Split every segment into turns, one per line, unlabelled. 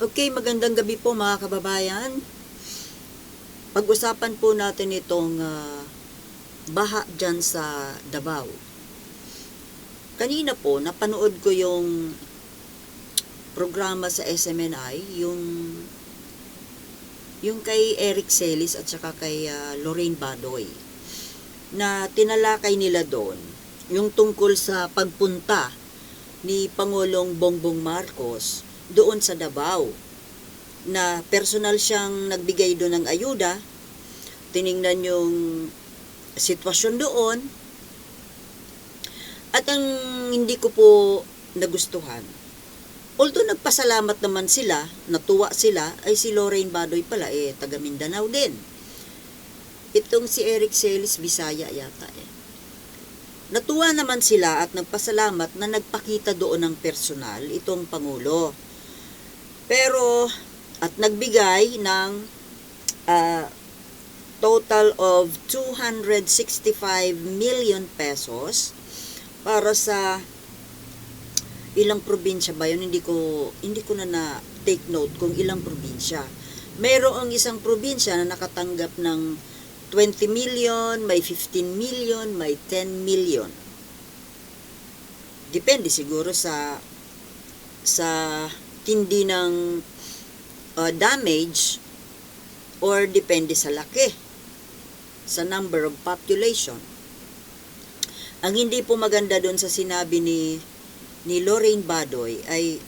Okay, magandang gabi po mga kababayan. Pag-usapan po natin itong ah, baha dyan sa Davao. Kanina po, napanood ko yung programa sa SMNI, yung yung kay Eric Celis at saka kay ah, Lorraine Badoy na tinalakay nila doon yung tungkol sa pagpunta ni Pangulong Bongbong Marcos doon sa Davao na personal siyang nagbigay doon ng ayuda. Tiningnan yung sitwasyon doon. At ang hindi ko po nagustuhan although nagpasalamat naman sila natuwa sila ay si Lorraine Badoy pala eh taga Mindanao din. Itong si Eric Celis Bisaya yata eh. Natuwa naman sila at nagpasalamat na nagpakita doon ng personal itong Pangulo. Pero, at nagbigay ng ah, total of 265 million pesos para sa ilang probinsya ba yun? Hindi ko, hindi ko na na take note kung ilang probinsya. Merong isang probinsya na nakatanggap ng 20 million, may 15 million, may 10 million. Depende siguro sa sa tindi ng uh, damage or depende sa laki sa number of population. Ang hindi po maganda doon sa sinabi ni ni Lorraine Badoy ay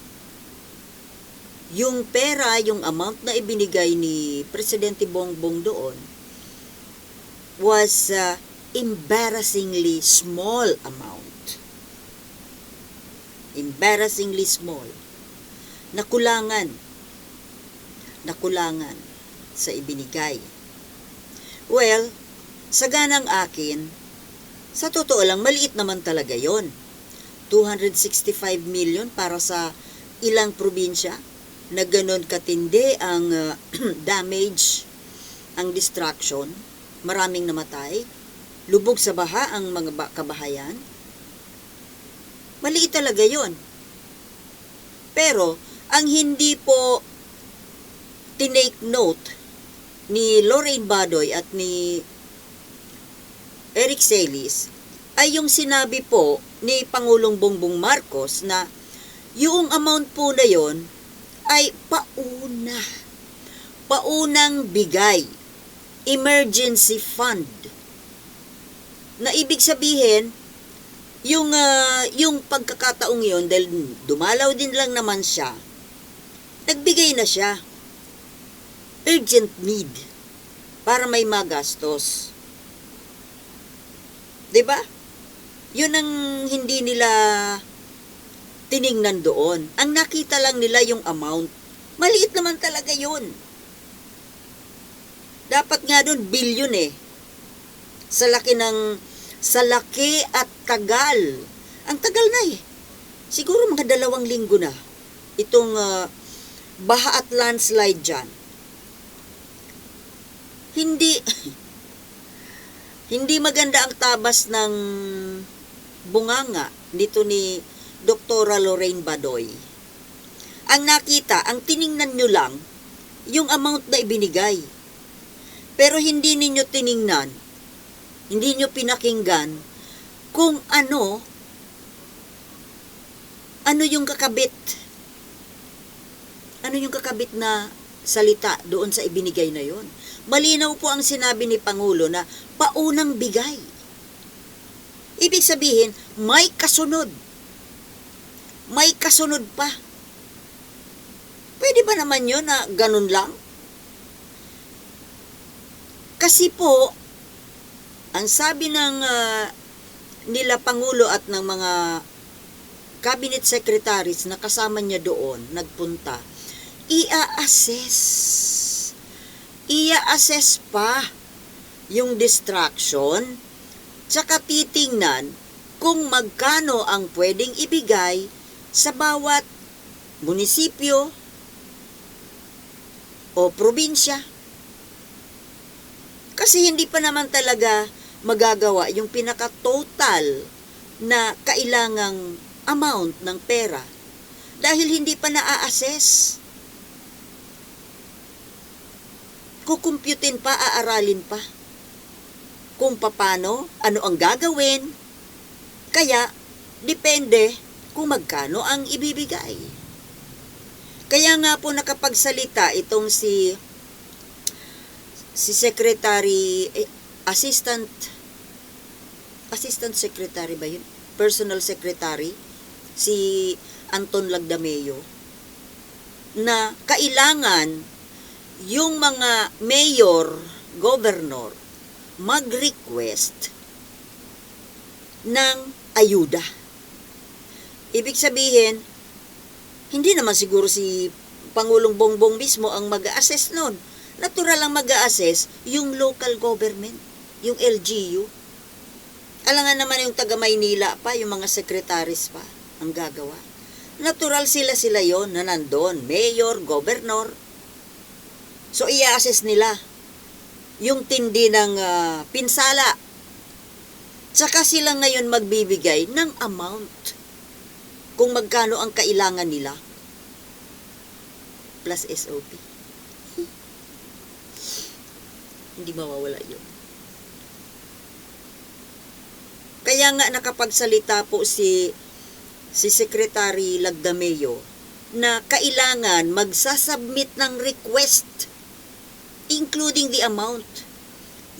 yung pera, yung amount na ibinigay ni Presidente Bongbong doon was uh, embarrassingly small amount. Embarrassingly small. Nakulangan. Nakulangan sa ibinigay. Well, sa ganang akin, sa totoo lang, maliit naman talaga yon. 265 million para sa ilang probinsya na ganon katindi ang uh, damage, ang destruction maraming namatay, lubog sa baha ang mga ba- kabahayan. Maliit talaga yon. Pero, ang hindi po tinake note ni Lorraine Badoy at ni Eric Celis ay yung sinabi po ni Pangulong Bongbong Marcos na yung amount po na yon ay pauna. Paunang bigay emergency fund. Na ibig sabihin, yung ah, yung pagkakataong yon dahil dumalaw din lang naman siya, nagbigay na siya. Urgent need para may magastos. 'Di ba? Yun ang hindi nila tiningnan doon. Ang nakita lang nila yung amount. Maliit naman talaga yun. Dapat nga doon billion eh. Sa laki ng sa laki at tagal. Ang tagal na eh. Siguro mga dalawang linggo na. Itong ah, baha at landslide dyan. Hindi hindi maganda ang tabas ng bunganga dito ni Doktora Lorraine Badoy. Ang nakita, ang tiningnan nyo lang, yung amount na ibinigay. Pero hindi ninyo tiningnan, hindi nyo pinakinggan kung ano, ano yung kakabit. Ano yung kakabit na salita doon sa ibinigay na yon. Malinaw po ang sinabi ni Pangulo na paunang bigay. Ibig sabihin, may kasunod. May kasunod pa. Pwede ba naman yun na ganun lang? Kasi po, ang sabi ng ah, nila Pangulo at ng mga cabinet secretaries na kasama niya doon, nagpunta, ia-assess. Ia-assess pa yung distraction, tsaka titingnan kung magkano ang pwedeng ibigay sa bawat munisipyo o probinsya. Kasi hindi pa naman talaga magagawa yung pinaka-total na kailangang amount ng pera dahil hindi pa na-assess. Kukumputin pa, aaralin pa. Kung papano, ano ang gagawin. Kaya, depende kung magkano ang ibibigay. Kaya nga po nakapagsalita itong si si Secretary eh, Assistant Assistant Secretary ba yun? Personal Secretary si Anton Lagdameo na kailangan yung mga mayor, governor mag-request ng ayuda. Ibig sabihin, hindi naman siguro si Pangulong Bongbong mismo ang mag-assess nun. Natural lang mag-assess yung local government, yung LGU. Alangan naman yung taga Maynila pa, yung mga secretaries pa ang gagawa. Natural sila sila yon na nandun, mayor, governor. So i-assess nila yung tindi ng ah, pinsala. Tsaka sila ngayon magbibigay ng amount kung magkano ang kailangan nila plus SOP. Hindi mawawala yun. Kaya nga nakapagsalita po si si Secretary Lagdameo na kailangan magsasubmit ng request including the amount.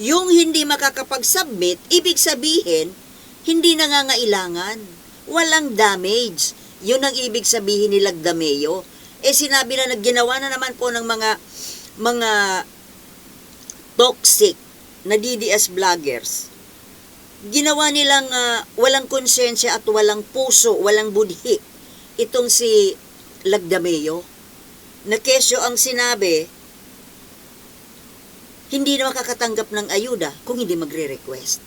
Yung hindi makakapag-submit, ibig sabihin, hindi nangangailangan. Walang damage. Yun ang ibig sabihin ni Lagdameo. Eh sinabi na nagginawa na naman po ng mga mga toxic na DDS vloggers. Ginawa nilang ah, walang konsensya at walang puso, walang budhi. Itong si Lagdameo. Na kesyo ang sinabi, hindi na makakatanggap ng ayuda kung hindi magre-request.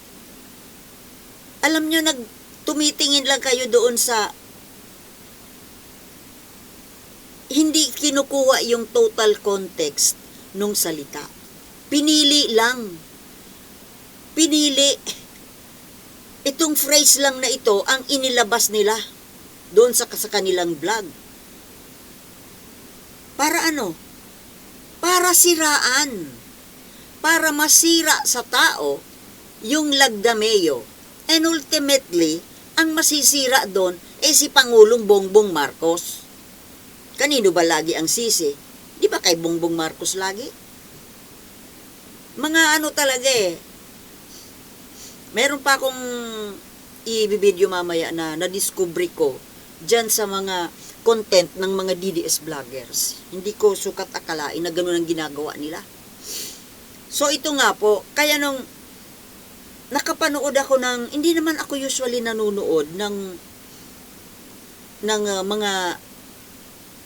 Alam nyo, nag, tumitingin lang kayo doon sa hindi kinukuha yung total context nung salita. Pinili lang. Pinili. Itong phrase lang na ito ang inilabas nila doon sa, sa kanilang vlog. Para ano? Para siraan. Para masira sa tao yung lagdameo. And ultimately, ang masisira doon ay si Pangulong Bongbong Marcos. Kanino ba lagi ang sisi? Di ba kay Bongbong Marcos lagi? Mga ano talaga eh. Meron pa akong i-video mamaya na na-discovery ko dyan sa mga content ng mga DDS vloggers. Hindi ko sukat akalain na ganun ang ginagawa nila. So ito nga po, kaya nung nakapanood ako ng, hindi naman ako usually nanonood ng ng uh, mga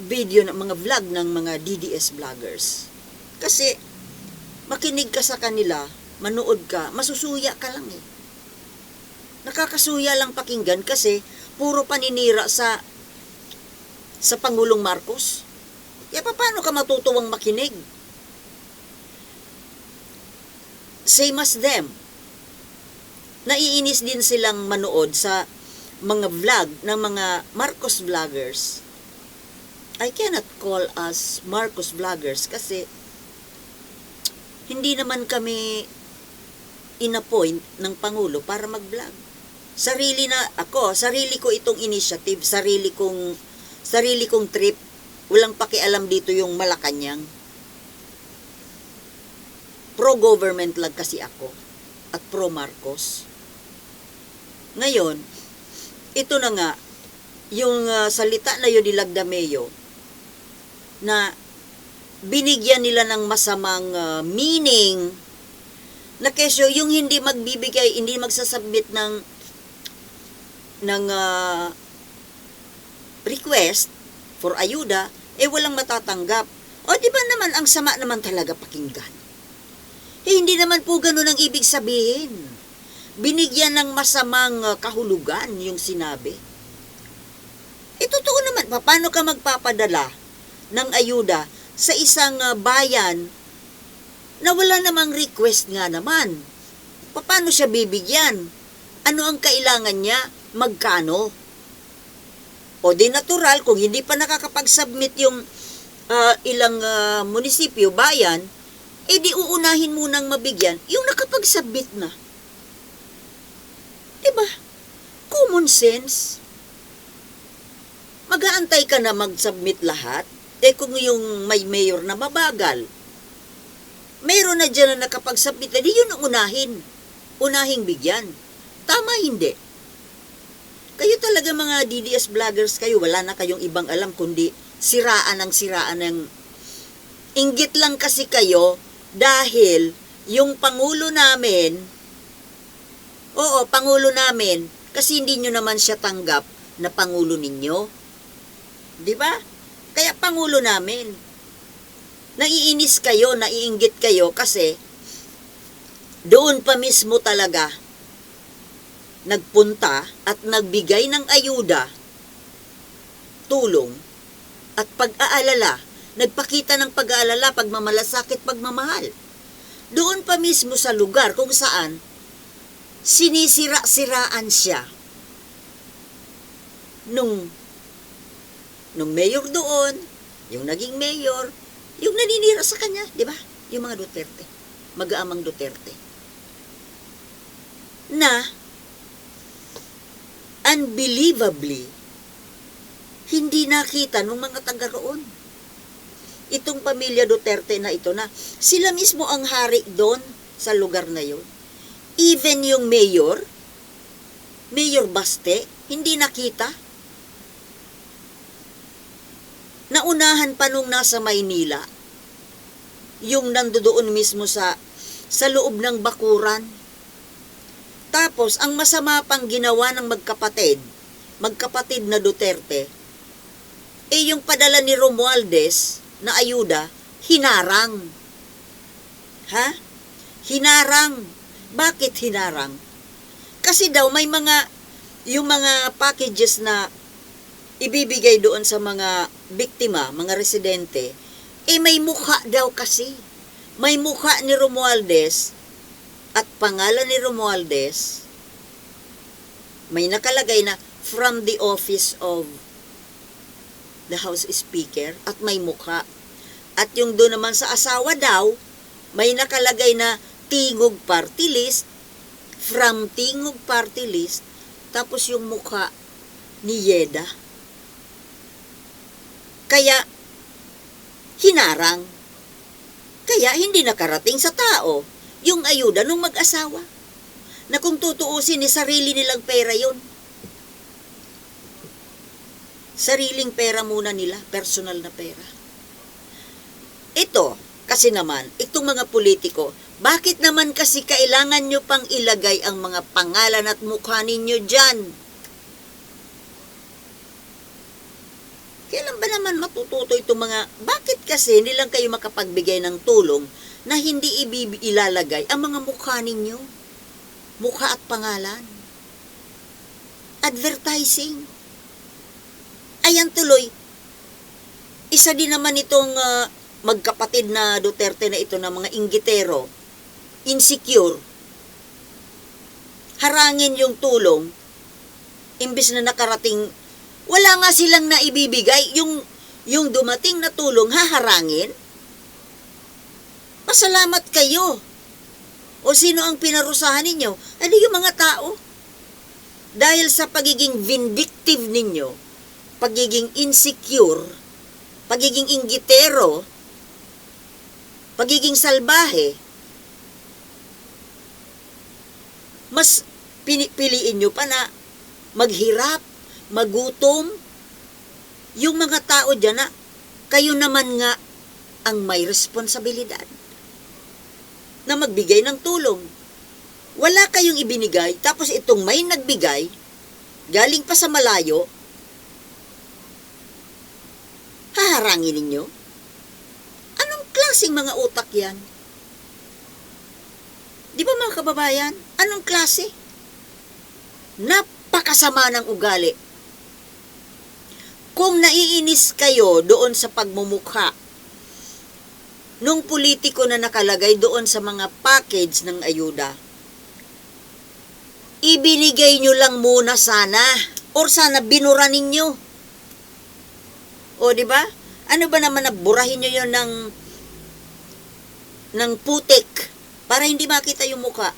video ng mga vlog ng mga DDS vloggers. Kasi makinig ka sa kanila, manood ka, masusuya ka lang eh. Nakakasuya lang pakinggan kasi puro paninira sa sa Pangulong Marcos. Kaya paano ka matutuwang makinig? Same as them. Naiinis din silang manood sa mga vlog ng mga Marcos vloggers. I cannot call us Marcos vloggers kasi hindi naman kami inappoint ng Pangulo para mag-vlog. Sarili na ako, sarili ko itong initiative, sarili kong sarili kong trip. Walang pakialam dito yung Malacanang. Pro-government lang kasi ako at pro-Marcos. Ngayon, ito na nga, yung ah, salita na yun ni Lagdameo, na binigyan nila ng masamang ah, meaning na kesyo yung hindi magbibigay, hindi magsasubmit ng ng ah, request for ayuda, eh walang matatanggap. O di ba naman ang sama naman talaga pakinggan? Eh hindi naman po ganun ang ibig sabihin. Binigyan ng masamang ah, kahulugan yung sinabi. Eh totoo naman, paano ka magpapadala ng ayuda sa isang ah, bayan na wala namang request nga naman. Paano siya bibigyan? Ano ang kailangan niya? Magkano? O di natural, kung hindi pa nakakapag-submit yung ah, ilang ah, munisipyo, bayan, eh di uunahin munang mabigyan yung nakapagsabit na. Diba? Common sense. Mag-aantay ka na mag-submit lahat. Eh kung yung may mayor na mabagal, mayroon na dyan na nakapagsubmit na, di yun unahin. Unahing bigyan. Tama hindi. Kayo talaga mga DDS vloggers kayo, wala na kayong ibang alam kundi siraan ang siraan ng inggit lang kasi kayo dahil yung pangulo namin oo, pangulo namin kasi hindi nyo naman siya tanggap na pangulo ninyo. Di ba? Kaya pangulo namin. Naiinis kayo, naiinggit kayo kasi doon pa mismo talaga nagpunta at nagbigay ng ayuda, tulong, at pag-aalala, nagpakita ng pag-aalala, pagmamalasakit, pagmamahal. Doon pa mismo sa lugar kung saan sinisira-siraan siya nung nung mayor doon, yung naging mayor, yung naninira sa kanya, di ba? Yung mga Duterte, mag-aamang Duterte. Na, unbelievably, hindi nakita ng mga taga roon. Itong pamilya Duterte na ito na sila mismo ang hari doon sa lugar na yun. Even yung mayor, Mayor Baste, hindi nakita. Naunahan pa nung nasa Maynila, yung nandoon mismo sa sa loob ng bakuran. Tapos, ang masama pang ginawa ng magkapatid, magkapatid na Duterte, eh yung padala ni Romualdez na ayuda, hinarang. Ha? Hinarang. Bakit hinarang? Kasi daw may mga, yung mga packages na ibibigay doon sa mga biktima, mga residente, eh may mukha daw kasi. May mukha ni Romualdez at pangalan ni Romualdez, may nakalagay na from the office of the House Speaker at may mukha. At yung doon naman sa asawa daw, may nakalagay na Tingog Party List, from Tingog Party List, tapos yung mukha ni Yeda. Kaya, hinarang. Kaya hindi nakarating sa tao yung ayuda ng mag-asawa. Na kung tutuusin ni sarili nilang pera yon. Sariling pera muna nila, personal na pera. Ito, kasi naman, itong mga politiko, bakit naman kasi kailangan nyo pang ilagay ang mga pangalan at mukha ninyo dyan? Kailan ba naman matututo itong mga, bakit kasi hindi lang kayo makapagbigay ng tulong na hindi ilalagay ang mga mukha ninyo? Mukha at pangalan. Advertising. Ayan tuloy. Isa din naman itong ah, magkapatid na Duterte na ito na mga inggitero, insecure, harangin yung tulong, imbis na nakarating, wala nga silang naibibigay, yung, yung dumating na tulong, haharangin, pasalamat kayo. O sino ang pinarusahan ninyo? Ano yung mga tao? Dahil sa pagiging vindictive ninyo, pagiging insecure, pagiging inggitero, pagiging salbahe, mas pinipiliin nyo pa na maghirap, magutom, yung mga tao dyan na kayo naman nga ang may responsibilidad na magbigay ng tulong. Wala kayong ibinigay, tapos itong may nagbigay, galing pa sa malayo, haharangin ninyo? Anong klaseng mga utak yan? Di ba mga kababayan? Anong klase? Napakasama ng ugali. Kung naiinis kayo doon sa pagmumukha nung politiko na nakalagay doon sa mga package ng ayuda, ibinigay nyo lang muna sana or sana binura ninyo. O, di ba? Ano ba naman na burahin nyo yon ng ng putik para hindi makita yung muka.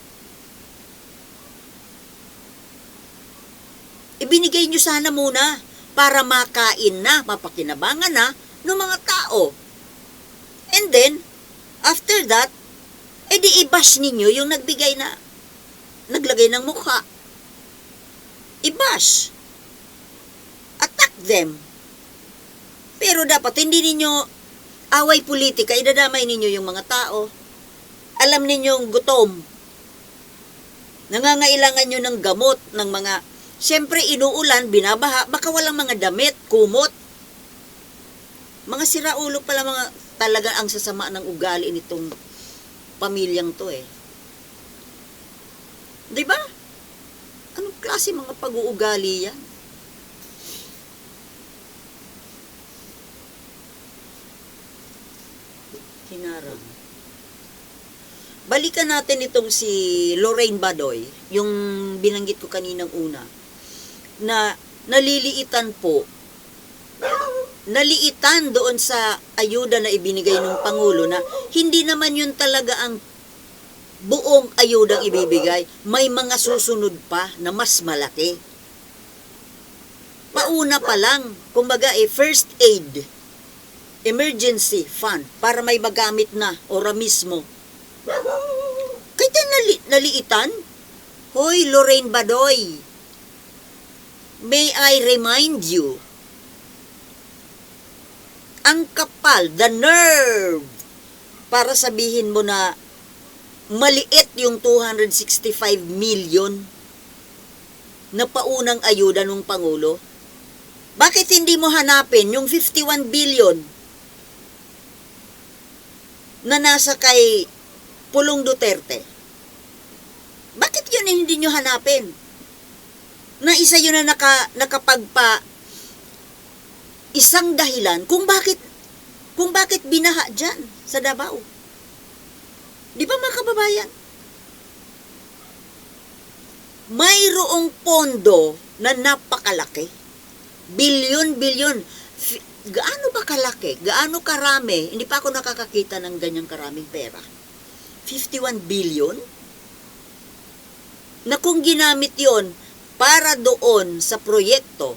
Ibinigay nyo sana muna para makain na, mapakinabangan na ng mga tao. And then, after that, edi i-bash ninyo yung nagbigay na, naglagay ng mukha. I-bash. Attack them. Pero dapat hindi ninyo away politika, idadamay ninyo yung mga tao. Alam ninyong gutom. Nangangailangan nyo ng gamot, ng mga... Siyempre, inuulan, binabaha, baka walang mga damit, kumot. Mga siraulo pala mga talaga ang sasama ng ugali nitong pamilyang to eh. 'Di ba? Anong klase mga pag-uugali yan? Hinarang. Balikan natin itong si Lorraine Badoy, yung binanggit ko kaninang una, na naliliitan po, naliitan doon sa ayuda na ibinigay ng Pangulo na hindi naman yun talaga ang buong ayudang ibibigay. May mga susunod pa na mas malaki. Pauna pa lang, kumbaga eh, first aid, emergency fund, para may magamit na, ora mismo. Kaya nali, naliitan? Hoy, Lorraine Badoy, may I remind you, ang kapal, the nerve, para sabihin mo na maliit yung 265 million na paunang ayuda ng Pangulo. Bakit hindi mo hanapin yung 51 billion na nasa kay Pulong Duterte? Bakit yun hindi nyo hanapin? Na isa yun na naka, nakapagpa isang dahilan kung bakit kung bakit binaha dyan sa Davao. Di ba mga kababayan? Mayroong pondo na napakalaki. Bilyon-bilyon. Gaano ba kalaki? Gaano karami? Hindi pa ako nakakakita ng ganyang karaming pera. 51 billion? Na kung ginamit yon para doon sa proyekto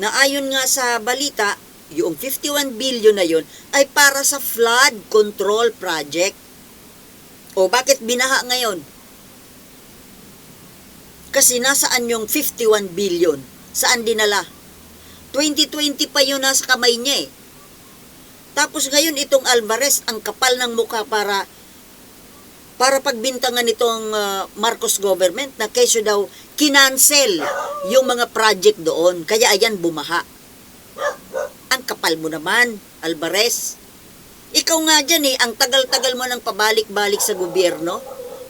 na ayon nga sa balita, yung 51 billion na yon ay para sa flood control project. O bakit binaha ngayon? Kasi nasaan yung 51 billion? Saan dinala? 2020 pa yun nasa kamay niya eh. Tapos ngayon itong Alvarez, ang kapal ng mukha para para pagbintangan nitong uh, Marcos government na kesyo daw kinansel yung mga project doon. Kaya ayan, bumaha. Ang kapal mo naman, Alvarez. Ikaw nga dyan eh, ang tagal-tagal mo nang pabalik-balik sa gobyerno.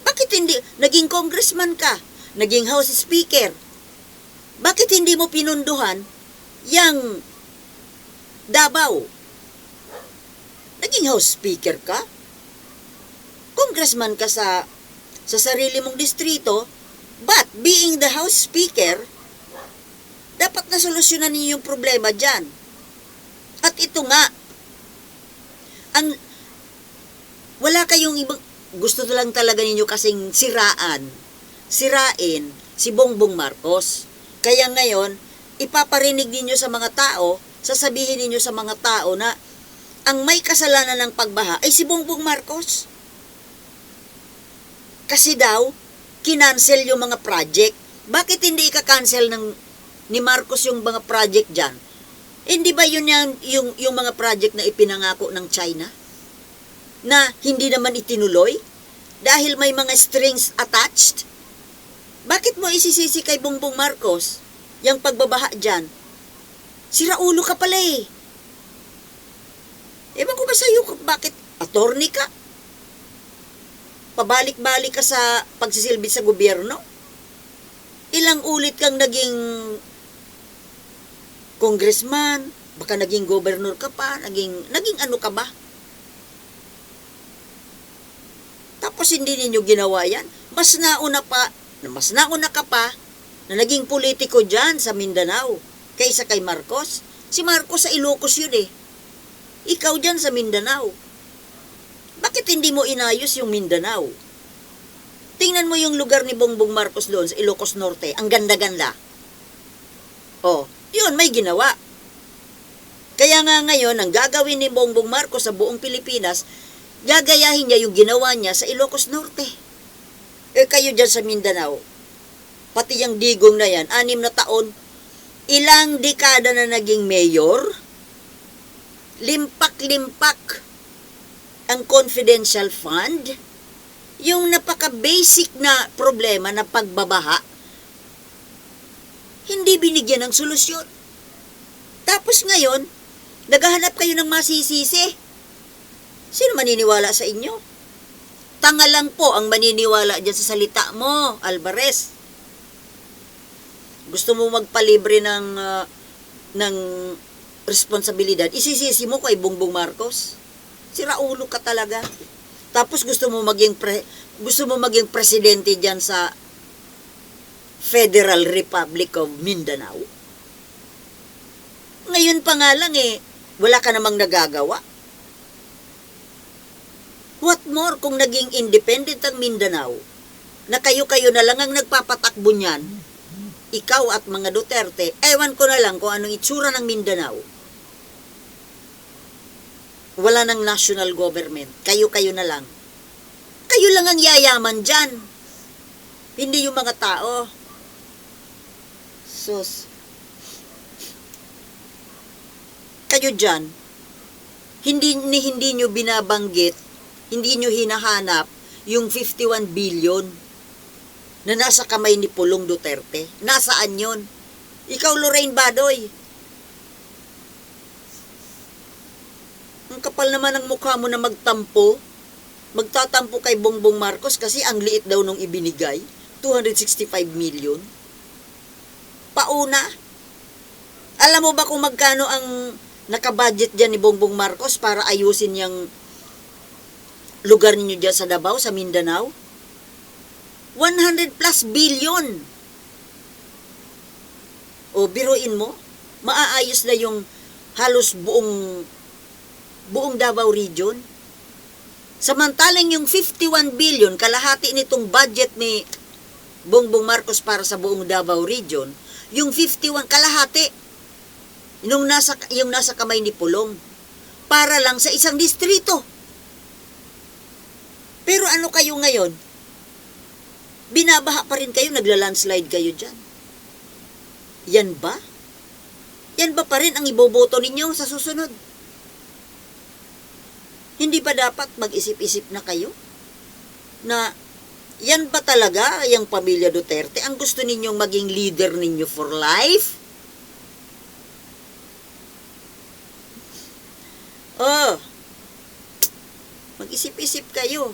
Bakit hindi, naging congressman ka, naging house speaker. Bakit hindi mo pinunduhan yang Davao? Naging house speaker ka? Congressman ka sa sa sarili mong distrito, but being the house speaker, dapat na solusyonan niyo yung problema dyan. At ito nga, ang wala kayong ibang gusto lang talaga ninyo kasing siraan, sirain si Bongbong Marcos. Kaya ngayon, ipaparinig ninyo sa mga tao, sasabihin ninyo sa mga tao na ang may kasalanan ng pagbaha ay si Bongbong Marcos. Kasi daw, kinansel yung mga project. Bakit hindi ika-cancel ng ni Marcos yung mga project dyan? Hindi ba yun yung, yung, yung mga project na ipinangako ng China? Na hindi naman itinuloy? Dahil may mga strings attached? Bakit mo isisisi kay Bongbong Marcos yung pagbabaha dyan? Sira ulo ka pala eh. Ewan ko ba sa'yo bakit attorney ka? Pabalik-balik ka sa pagsisilbi sa gobyerno? Ilang ulit kang naging congressman, baka naging governor ka pa, naging, naging ano ka ba? Tapos hindi ninyo ginawa yan. Mas nauna pa, mas nauna ka pa na naging politiko dyan sa Mindanao kaysa kay Marcos. Si Marcos sa Ilocos yun eh. Ikaw dyan sa Mindanao. Bakit hindi mo inayos yung Mindanao? Tingnan mo yung lugar ni Bongbong Marcos doon sa Ilocos Norte. Ang ganda-ganda. Oh, yun, may ginawa. Kaya nga ngayon, ang gagawin ni Bongbong Marcos sa buong Pilipinas, gagayahin niya yung ginawa niya sa Ilocos Norte. Eh kayo dyan sa Mindanao, pati yung digong na yan, anim na taon, ilang dekada na naging mayor, limpak-limpak ang confidential fund, yung napaka-basic na problema na pagbabaha, hindi binigyan ng solusyon. Tapos ngayon, naghahanap kayo ng masisisi. Sino maniniwala sa inyo? Tanga lang po ang maniniwala dyan sa salita mo, Alvarez. Gusto mo magpalibre ng, ah, ng responsibilidad, isisisi mo kay Bongbong Marcos? Si Raulo ka talaga. Tapos gusto mo maging pre, gusto mo maging presidente diyan sa Federal Republic of Mindanao? Ngayon pa nga lang eh, wala ka namang nagagawa. What more kung naging independent ang Mindanao, na kayo-kayo na lang ang nagpapatakbo niyan, ikaw at mga Duterte, ewan ko na lang kung anong itsura ng Mindanao. Wala ng national government. Kayo-kayo na lang. Kayo lang ang yayaman dyan. Hindi yung mga tao. Sus. Kayo dyan, hindi, ni, hindi nyo binabanggit, hindi nyo hinahanap yung 51 billion na nasa kamay ni Pulong Duterte. Nasaan yon? Ikaw, Lorraine Badoy. Ang kapal naman ng mukha mo na magtampo. Magtatampo kay Bongbong Marcos kasi ang liit daw nung ibinigay. 265 million. Pauna. Alam mo ba kung magkano ang nakabudget dyan ni Bongbong Marcos para ayusin yung lugar ninyo dyan sa Davao, sa Mindanao? 100 plus billion. O biruin mo, maaayos na yung halos buong buong Davao region. Samantalang yung 51 billion, kalahati nitong budget ni Bongbong Marcos para sa buong Davao region, yung 51 kalahati nung nasa yung nasa kamay ni Pulong para lang sa isang distrito. Pero ano kayo ngayon? Binabaha pa rin kayo, nagla-landslide kayo dyan. Yan ba? Yan ba pa rin ang iboboto ninyo sa susunod? Hindi ba dapat mag-isip-isip na kayo? Na yan ba talaga yung pamilya Duterte ang gusto ninyong maging leader ninyo for life? Oh, mag-isip-isip kayo.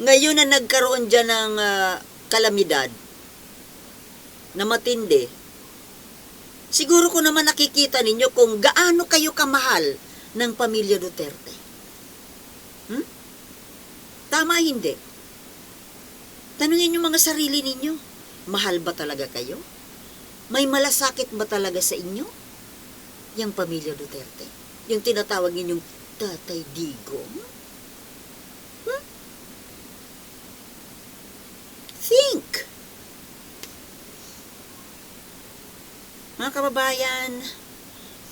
Ngayon na nagkaroon dyan ng ah, kalamidad na matindi, siguro ko naman nakikita ninyo kung gaano kayo kamahal ng pamilya Duterte. Hmm? Tama hindi? Tanungin niyo mga sarili ninyo, mahal ba talaga kayo? May malasakit ba talaga sa inyo? Yang pamilya Duterte? Yung tinatawag ninyong Tatay Digong? Hmm? Think! Mga kababayan,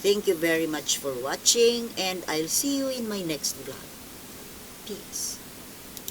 thank you very much for watching and I'll see you in my next vlog. Peace.